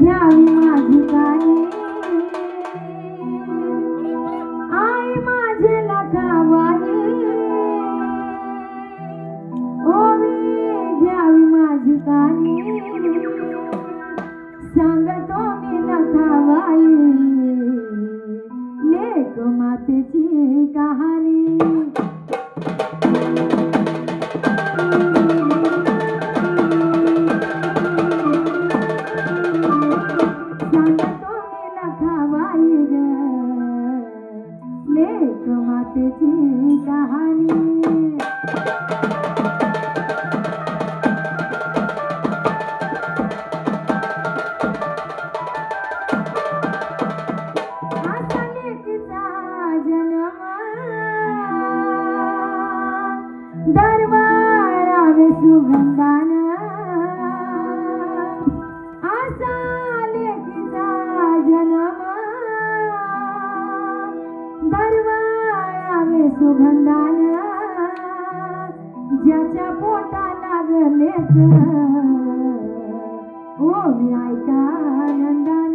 घ्यावी माझी काय? ज्याच्या पोटा लागले ओ हो मी ऐका आनंदान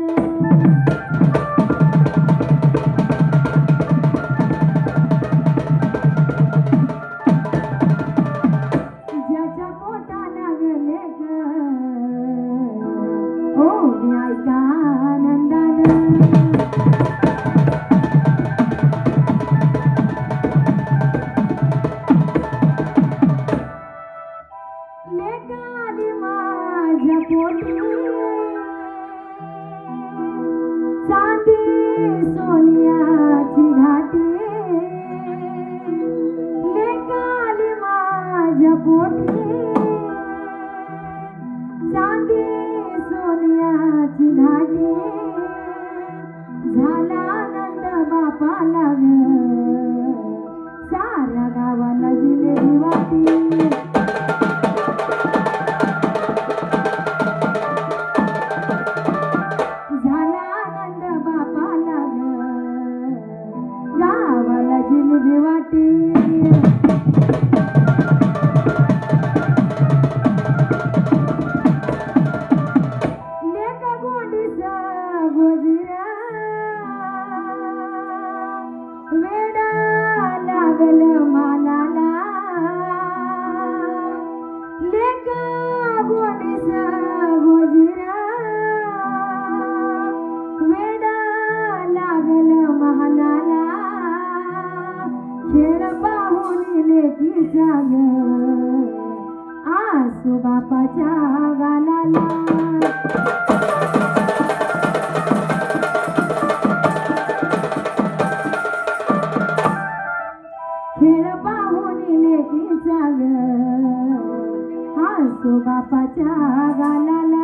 घाटे झाला आनंद बापाला साऱ्या गावाला जिलेबी वाटी Thank you. सासू बापाच्या गालाला. बापाच्या गालाला.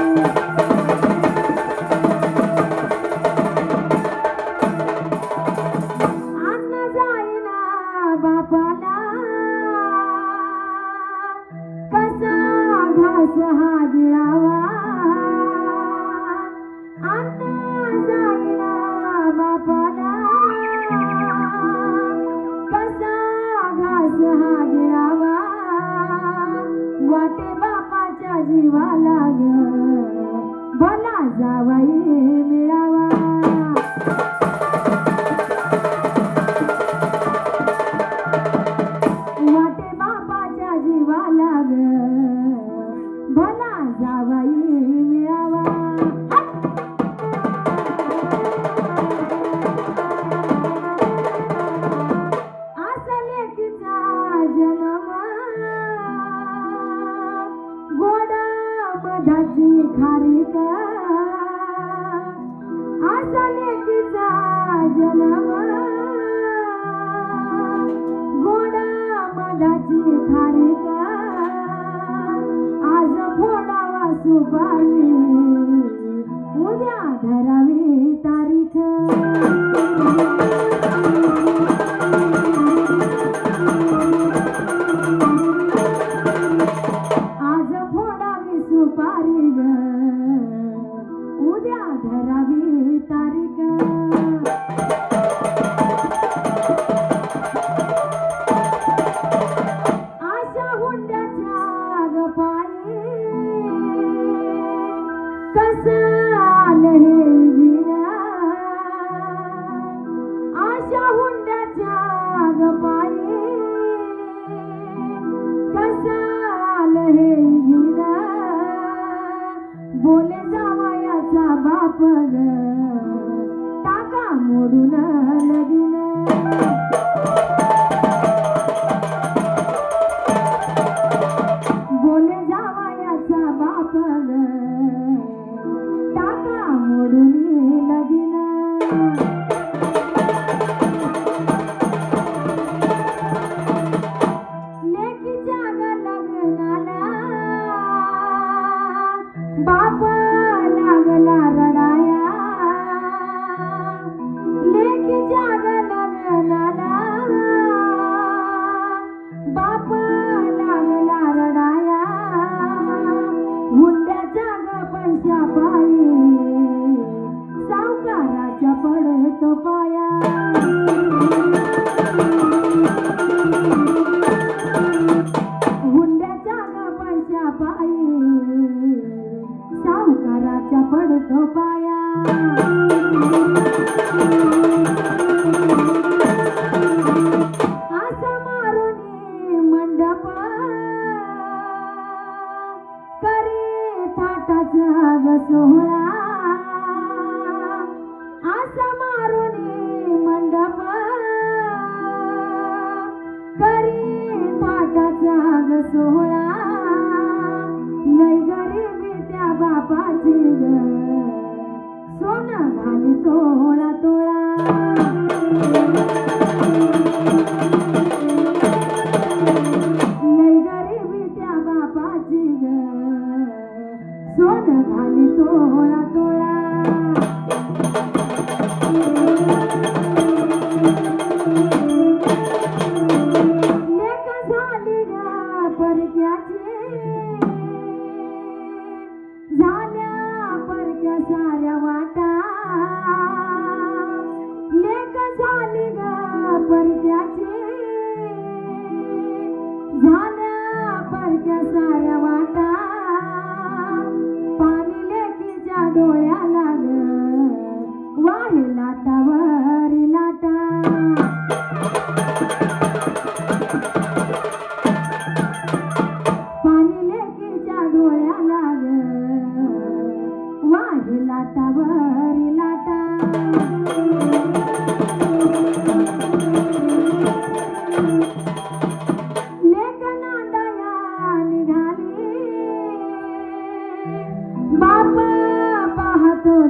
उद्या धरावी तारीख. ಪದ ತಾಕ ಮೂರು ನಗಿನ सोना घाली तोळा तोळा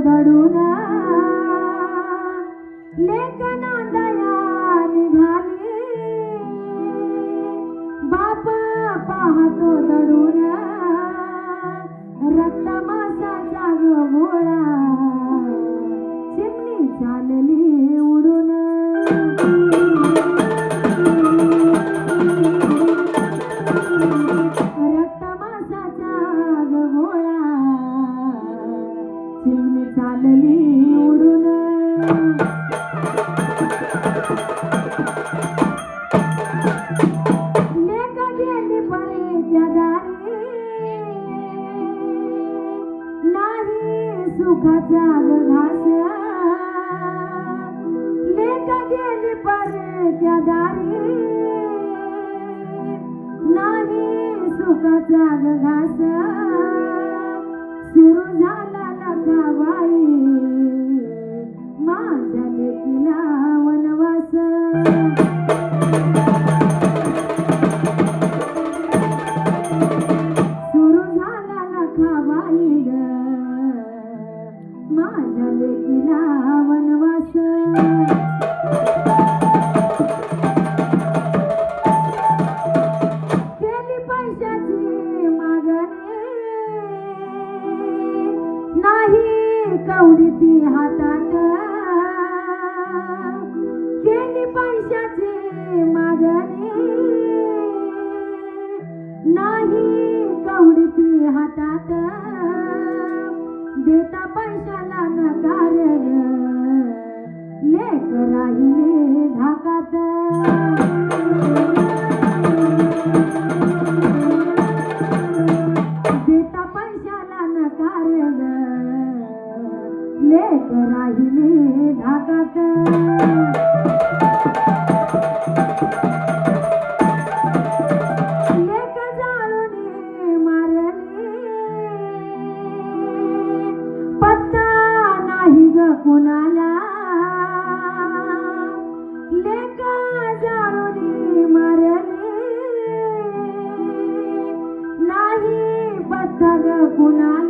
দারুণ सुखाच्या घासल्या लेका गेली परत्या दारी. नाही सुखाचा घासा सुरू झाला लकावाई माझ्या लेकीला आवडीती हातात. केली पैशाचे मागणी. नाही कवडी ती हातात. देता पैशाला नकार. लेख राहिले धाकात. গুণা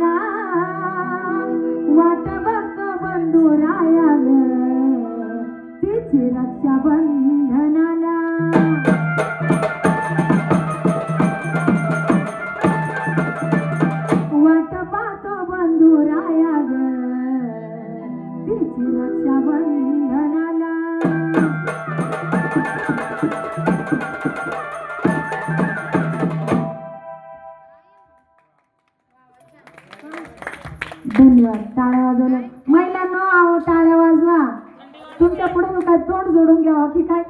की काय